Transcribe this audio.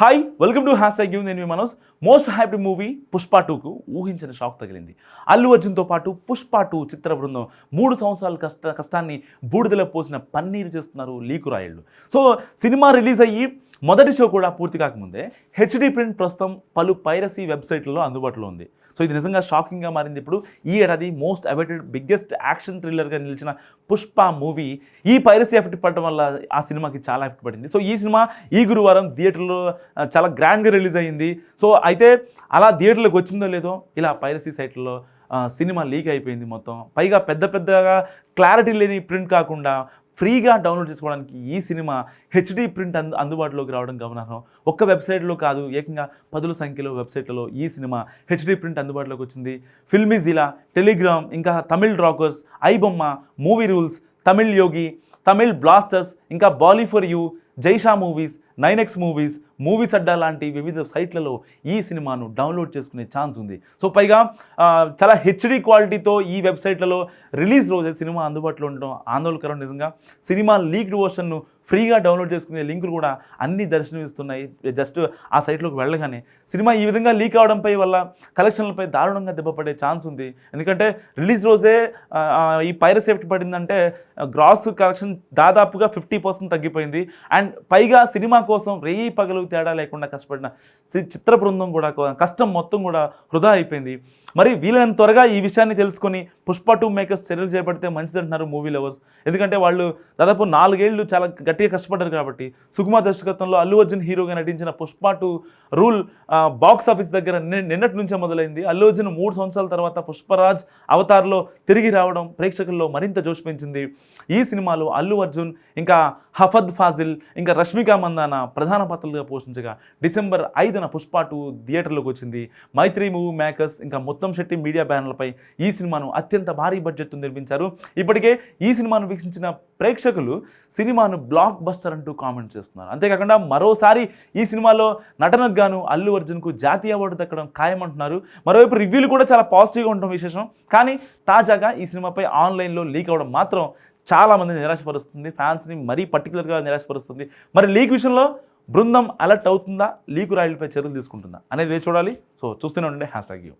Hi welcome to hash tag నేను మీ Manoj. Most happy movie Pushpa టూకు ఊహించిన shock తగిలింది. అల్లు అర్జున్తో పాటు పుష్ప టూ చిత్ర బృందం మూడు సంవత్సరాల కష్ట కష్టాన్ని బూడిదలో పోసిన పన్నీరు చేస్తున్నారు లీకు రాయళ్ళు. సో సినిమా రిలీజ్ అయ్యి మొదటి షో కూడా పూర్తి కాకముందే హెచ్డి ప్రింట్ ప్రస్తుతం పలు పైరసీ వెబ్సైట్లలో అందుబాటులో ఉంది. సో ఇది నిజంగా షాకింగ్గా మారింది. ఇప్పుడు ఈ ఏడాది మోస్ట్ అవైటెడ్ బిగ్గెస్ట్ యాక్షన్ థ్రిల్లర్గా నిలిచిన పుష్ప మూవీ ఈ పైరసీ ఎఫెక్ట్ పడడం వల్ల ఆ సినిమాకి చాలా ఎఫెక్ట్ పడింది. సో ఈ సినిమా ఈ గురువారం థియేటర్లో చాలా గ్రాండ్గా రిలీజ్ అయ్యింది సో అయితే అలా థియేటర్లోకి వచ్చిందో లేదో ఇలా పైరసీ సైట్లలో సినిమా లీక్ అయిపోయింది మొత్తం. పైగా పెద్ద పెద్దగా క్లారిటీ లేని ప్రింట్ కాకుండా ఫ్రీగా డౌన్లోడ్ చేసుకోవడానికి ఈ సినిమా హెచ్డి ప్రింట్ అందు అందుబాటులోకి రావడం గమనార్హం. ఒక్క వెబ్సైట్లో కాదు ఏకంగా పదుల సంఖ్యలో వెబ్సైట్లలో ఈ సినిమా హెచ్డి ప్రింట్ అందుబాటులోకి వచ్చింది. ఫిల్మీజిలా టెలిగ్రామ్ ఇంకా Tamil rockers iBomma movie rules Tamil yogi Tamil blasters ఇంకా Bali for you Jay Shah movies nine X movies movies adda లాంటి వివిధ సైట్లలో ఈ సినిమాను డౌన్లోడ్ చేసుకునే ఛాన్స్ ఉంది. సో పైగా చాలా హెచ్డి క్వాలిటీతో ఈ వెబ్సైట్లలో రిలీజ్ రోజే సినిమా అందుబాటులో ఉండడం ఆందోళనకరం నిజంగా. సినిమా లీక్డ్ వర్షన్ను ఫ్రీగా డౌన్లోడ్ చేసుకునే లింకులు కూడా అన్ని దర్శనమిస్తున్నాయి. జస్ట్ ఆ సైట్లోకి వెళ్ళగానే సినిమా ఈ విధంగా లీక్ అవడంపై వల్ల కలెక్షన్లపై దారుణంగా దెబ్బపడే ఛాన్స్ ఉంది. ఎందుకంటే రిలీజ్ రోజే ఈ పైరస్ సేఫ్టీ పడిందంటే గ్రాస్ కలెక్షన్ దాదాపుగా ఫిఫ్టీ పర్సెంట్ తగ్గిపోయింది. అండ్ పైగా సినిమా కోసం రేయి పగలు తేడా లేకుండా కష్టపడిన చిత్ర బృందం కూడా కష్టం మొత్తం కూడా వృధా అయిపోయింది. మరి వీలైనంత త్వరగా ఈ విషయాన్ని తెలుసుకొని పుష్ప టూ మేకర్స్ చర్యలు చేపడితే మంచిదంటున్నారు మూవీ లవర్స్. ఎందుకంటే వాళ్ళు దాదాపు నాలుగేళ్ళు చాలా గట్టిగా కష్టపడ్డారు కాబట్టి సుకుమార్ దర్శకత్వంలో అల్లు అర్జున్ హీరోగా నటించిన Pushpa two rule box office దగ్గర నిన్నటి నుంచే మొదలైంది. అల్లు అర్జున్ మూడు సంవత్సరాల తర్వాత పుష్పరాజ్ అవతార్లో తిరిగి రావడం ప్రేక్షకుల్లో మరింత జోష్ పెంచింది ఈ సినిమాలో అల్లు అర్జున్ ఇంకా హఫద్ ఫాజిల్ ఇంకా రష్మిక మందాన ప్రధాన పాత్రలుగా పోషించగా డిసెంబర్ ఐదున పుష్ప టూ థియేటర్లోకి వచ్చింది. మైత్రి మూవీ మేకర్స్ ఇంకా మొత్తం శెట్టి మీడియా బ్యానర్లపై ఈ సినిమాను అత్యంత భారీ బడ్జెట్తో నిర్మించారు. ఇప్పటికే ఈ సినిమాను వీక్షించిన ప్రేక్షకులు సినిమాను బ్లాక్ బస్టర్ అంటూ కామెంట్ చేస్తున్నారు. అంతేకాకుండా మరోసారి ఈ సినిమాలో నటనకు గాను అల్లు అర్జున్కు జాతీయ అవార్డు దక్కడం ఖాయమంటున్నారు. మరోవైపు రివ్యూలు కూడా చాలా పాజిటివ్గా ఉండడం విశేషం. కానీ తాజాగా ఈ సినిమాపై ఆన్లైన్లో లీక్ అవ్వడం మాత్రం చాలామంది నిరాశపరుస్తుంది ఫ్యాన్స్ని మరీ పర్టికులర్గా నిరాశపరుస్తుంది. మరి లీగ్ విషయంలో బృందం అలర్ట్ అవుతుందా? లీక్ రాయలపై చర్యలు తీసుకుంటుందా? అనేది చూడాలి. సో చూస్తూనే ఉండండి హ్యాష్ ట్యాగ్ యూ